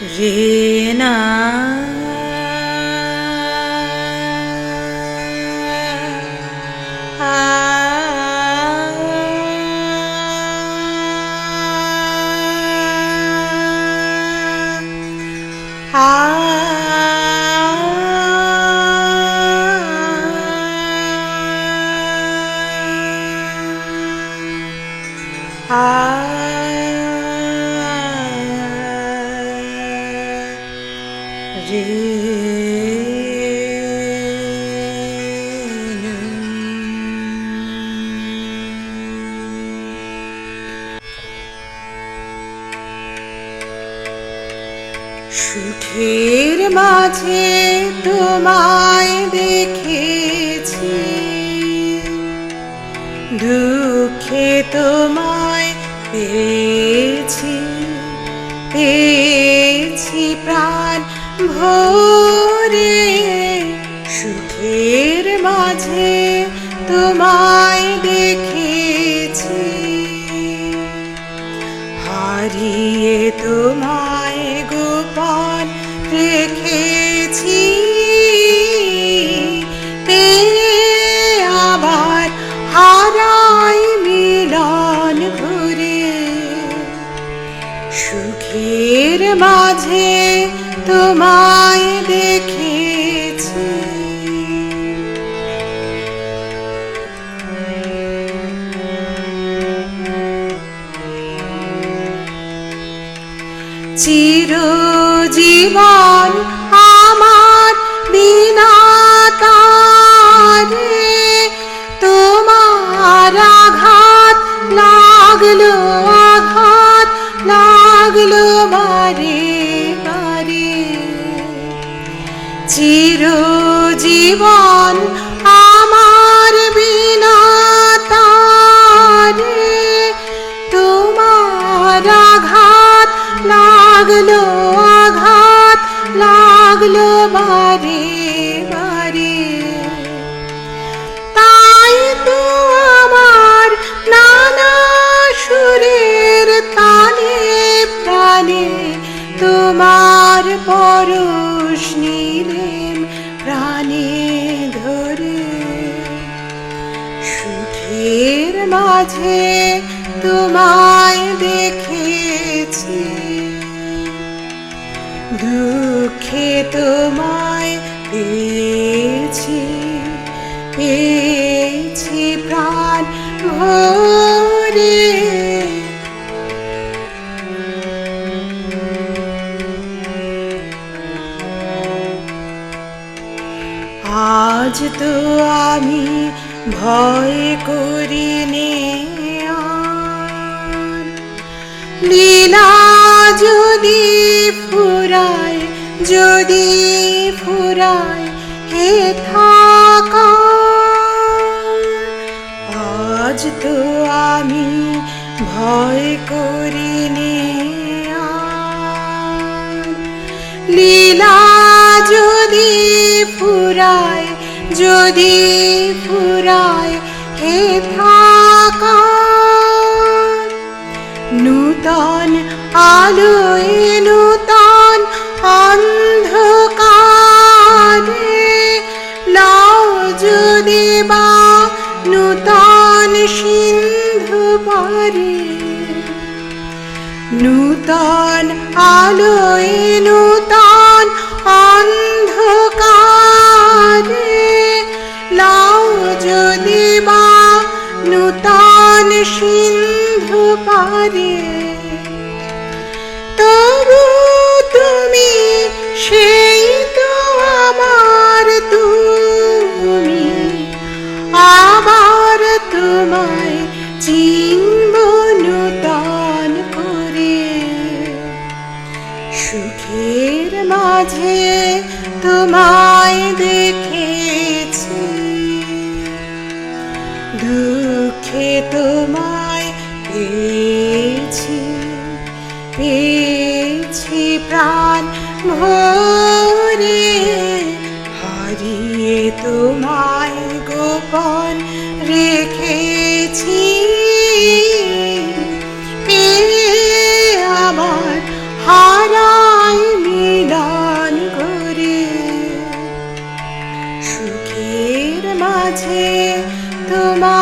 রে না সুখের মাঝে তোমায় দেখেছি। দুঃখে তোমায় পেয়েছি পেয়েছি প্রাণ। ভরে সুখের মাঝে তোমায় দেখেছি। হারিয়ে তোমায় গোপন রেখেছি। আবার হারাই মিলন সুখের মাঝে তোমায় দেখেছি। চিরজীবন চিরজীবন পরশ নিলেম প্রাণে ধরে। সুখের মাঝে তোমায় দেখেছি। দুঃখে তোমায় পেয়েছি। পেয়েছি প্রাণ ভরে। আজ তো আমি ভয় করি নে। লীলা যদি ফুরায় যদি ফুরায় হে থাকা আজ তো আমি ভয় করি নে। লীলা যদি যদি ফুরায় হে থাকা নূতন আলোয় নূতন অন্ধকারে লাও যদি বা নূতন সিন্ধু পারে। নূতন আলোয় নূতন সিন্ধু পারে। ভরে হারিয়ে তোমায় গোপন রেখেছি। আমার হারাই মিলন করে? সুখের মাঝে তোমার